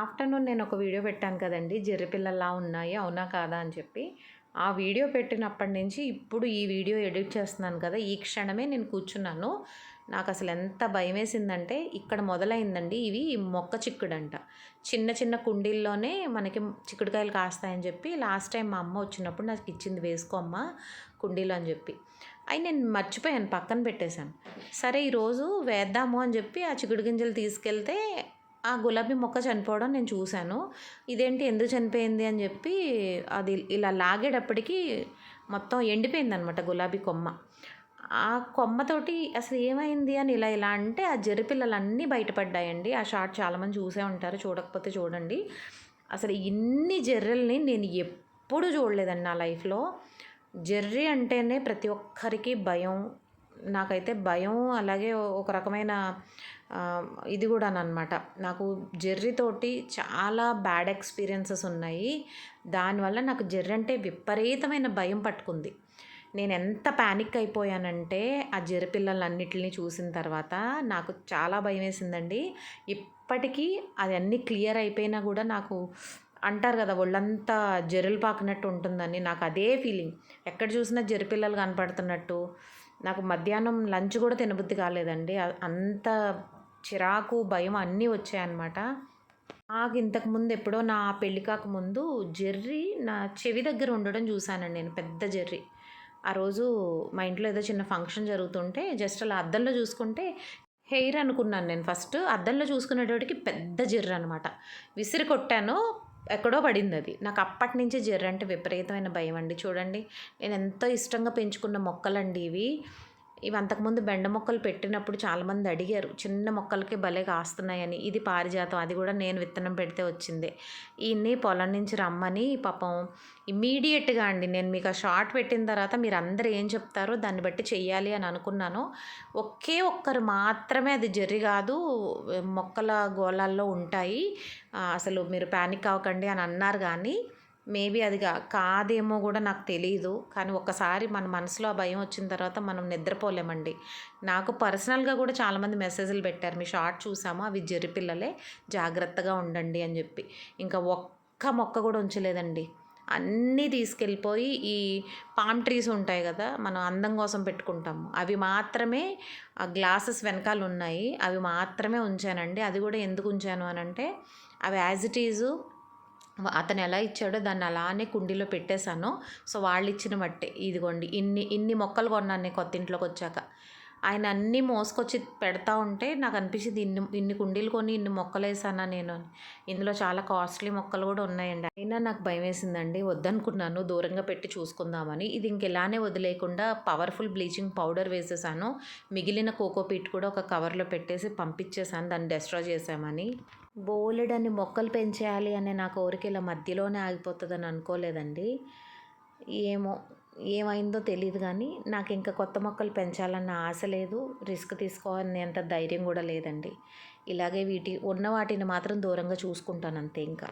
Afternoon నేను ఒక video పెట్టాను కదండి జెర్రి పిల్లల్లా ఉన్నాయి అవునా కాదా అని చెప్పి. ఆ వీడియో పెట్టినప్పటి నుంచి ఇప్పుడు ఈ వీడియో ఎడిట్ చేస్తున్నాను కదా ఈ క్షణమే నేను కూర్చున్నాను. నాకు అసలు ఎంత భయం వేసిందంటే ఇక్కడ మొదలైందండి ఇవి మొక్క చిక్కుడంట. చిన్న చిన్న కుండీల్లోనే మనకి చిక్కుడుకాయలు కాస్తాయని చెప్పి లాస్ట్ టైం మా అమ్మ వచ్చినప్పుడు నాకు ఇచ్చింది వేసుకోమ్మ కుండీలో అని చెప్పి. అవి నేను మర్చిపోయాను పక్కన పెట్టేశాను. సరే ఈరోజు వేద్దాము అని చెప్పి ఆ చిక్కుడు గింజలు తీసుకెళ్తే ఆ గులాబీ మొక్క చనిపోవడం నేను చూశాను. ఇదేంటి ఎందుకు చనిపోయింది అని చెప్పి అది ఇలా లాగేటప్పటికి మొత్తం ఎండిపోయింది అనమాట గులాబీ కొమ్మ. ఆ కొమ్మతోటి అసలు ఏమైంది అని ఇలా ఇలా అంటే ఆ జర్రి పిల్లలన్నీ బయటపడ్డాయండి. ఆ షార్ట్ చాలామంది చూసే ఉంటారు చూడకపోతే చూడండి. అసలు ఇన్ని జర్రెల్ని నేను ఎప్పుడు చూడలేదండి నా లైఫ్లో. జర్రి అంటేనే ప్రతి ఒక్కరికి భయం నాకైతే భయం అలాగే ఒక రకమైన ఇది కూడా అనమాట నాకు జెర్రీతోటి చాలా బ్యాడ్ ఎక్స్పీరియన్సెస్ ఉన్నాయి. దానివల్ల నాకు జెర్రీ అంటే విపరీతమైన భయం పట్టుకుంది. నేను ఎంత ప్యానిక్ అయిపోయానంటే ఆ జెర్రపిల్లలన్నిటిని చూసిన తర్వాత నాకు చాలా భయం వేసిందండి ఇప్పటికీ అది అన్నీ క్లియర్ అయిపోయినా కూడా నాకు అంటారు కదా ఒళ్ళంతా జెర్రలు పాకినట్టు ఉంటుందని. నాకు అదే ఫీలింగ్. ఎక్కడ చూసినా జెర్రి పిల్లలు కనపడుతున్నట్టు. నాకు మధ్యాహ్నం లంచ్ కూడా తినబుద్ధి కాలేదండి. అంత చిరాకు భయం అన్నీ వచ్చాయన్నమాట. నాకు ఇంతకుముందు ఎప్పుడో నా పెళ్ళి కాకముందు జెర్రీ నా చెవి దగ్గర ఉండడం చూశానండి నేను పెద్ద జెర్రీ. ఆ రోజు మా ఇంట్లో ఏదో చిన్న ఫంక్షన్ జరుగుతుంటే జస్ట్ అలా అద్దంలో చూసుకుంటే హెయిర్ అనుకున్నాను నేను ఫస్ట్. అద్దంలో చూసుకునేటోడికి పెద్ద జెర్ర అనమాట విసిరి కొట్టాను ఎక్కడో పడింది అది. నాకు అప్పటి నుంచి జెర్ర అంటే విపరీతమైన భయం అండి. చూడండి నేను ఎంతో ఇష్టంగా పెంచుకున్న మొక్కలండి ఇవి. ఇవి అంతకుముందు బెండ మొక్కలు పెట్టినప్పుడు చాలామంది అడిగారు చిన్న మొక్కలకి భలే కాస్తున్నాయని ఇది పారిజాతం అది కూడా నేను విత్తనం పెడితే వచ్చింది. ఈయన్ని పొలం నుంచి రమ్మని పాపం ఇమీడియట్గా అండి నేను మీకు ఆ షార్ట్ పెట్టిన తర్వాత మీరు అందరు ఏం చెప్తారో దాన్ని బట్టి చెయ్యాలి అని అనుకున్నాను. ఒకే ఒక్కరు మాత్రమే అది జర్రి కాదు మొక్కల గోళాల్లో ఉంటాయి. అసలు మీరు ప్యానిక్ అవ్వకండి అని అన్నారు కానీ మేబీ అది కాదేమో కూడా నాకు తెలియదు కానీ ఒక్కసారి మన మనసులో ఆ భయం వచ్చిన తర్వాత మనం నిద్రపోలేమండి. నాకు పర్సనల్గా కూడా చాలామంది మెసేజ్లు పెట్టారు. మీ షార్ట్ చూసాము? అవి జరిపిల్లలే పిల్లలే జాగ్రత్తగా ఉండండి అని చెప్పి. ఇంకా ఒక్క మొక్క కూడా ఉంచలేదండి. అన్నీ తీసుకెళ్ళిపోయి ఈ పామ్ ట్రీస్ ఉంటాయి కదా మనం అందం కోసం పెట్టుకుంటాము. అవి మాత్రమే ఆ గ్లాసెస్ వెనకాల ఉన్నాయి. అవి మాత్రమే ఉంచానండి. అది కూడా ఎందుకు ఉంచాను అని అంటే అవి యాజ్ ఇట్ ఈజు అతను ఎలా ఇచ్చాడో దాన్ని అలానే కుండీలో పెట్టేశాను. సో వాళ్ళు ఇచ్చిన మట్టే. ఇదిగోండి ఇన్ని ఇన్ని మొక్కలు కొన్నాను నేను కొత్త ఇంట్లోకి వచ్చాక. ఆయన అన్నీ మోసుకొచ్చి పెడతా ఉంటే నాకు అనిపించింది ఇన్ని ఇన్ని కుండీలు కొని ఇన్ని మొక్కలు వేసానా నేను ఇందులో చాలా కాస్ట్లీ మొక్కలు కూడా ఉన్నాయండి. అయినా నాకు భయం వేసిందండి వద్దనుకున్నాను దూరంగా పెట్టి చూసుకుందామని. ఇది ఇంకెలానే వదిలేయకుండా పవర్ఫుల్ బ్లీచింగ్ పౌడర్ వేసేసాను. మిగిలిన కోకోపీట్ కూడా ఒక కవర్లో పెట్టేసి పంపించేసాను. దాన్ని డెస్ట్రా చేసామని బోలెడన్ని మొక్కలు పెంచేయాలి అనే నా కోరిక ఇలా మధ్యలోనే ఆగిపోతుందని అనుకోలేదండి. ఏమో ఏమైందో తెలియదు కానీ నాకు ఇంకా కొత్త మొక్కలు పెంచాలన్న ఆశ లేదు రిస్క్ తీసుకోవాలనేంత ధైర్యం కూడా లేదండి. ఇలాగే వీటి ఉన్న వాటిని మాత్రం దూరంగా చూసుకుంటాను అంతే ఇంకా.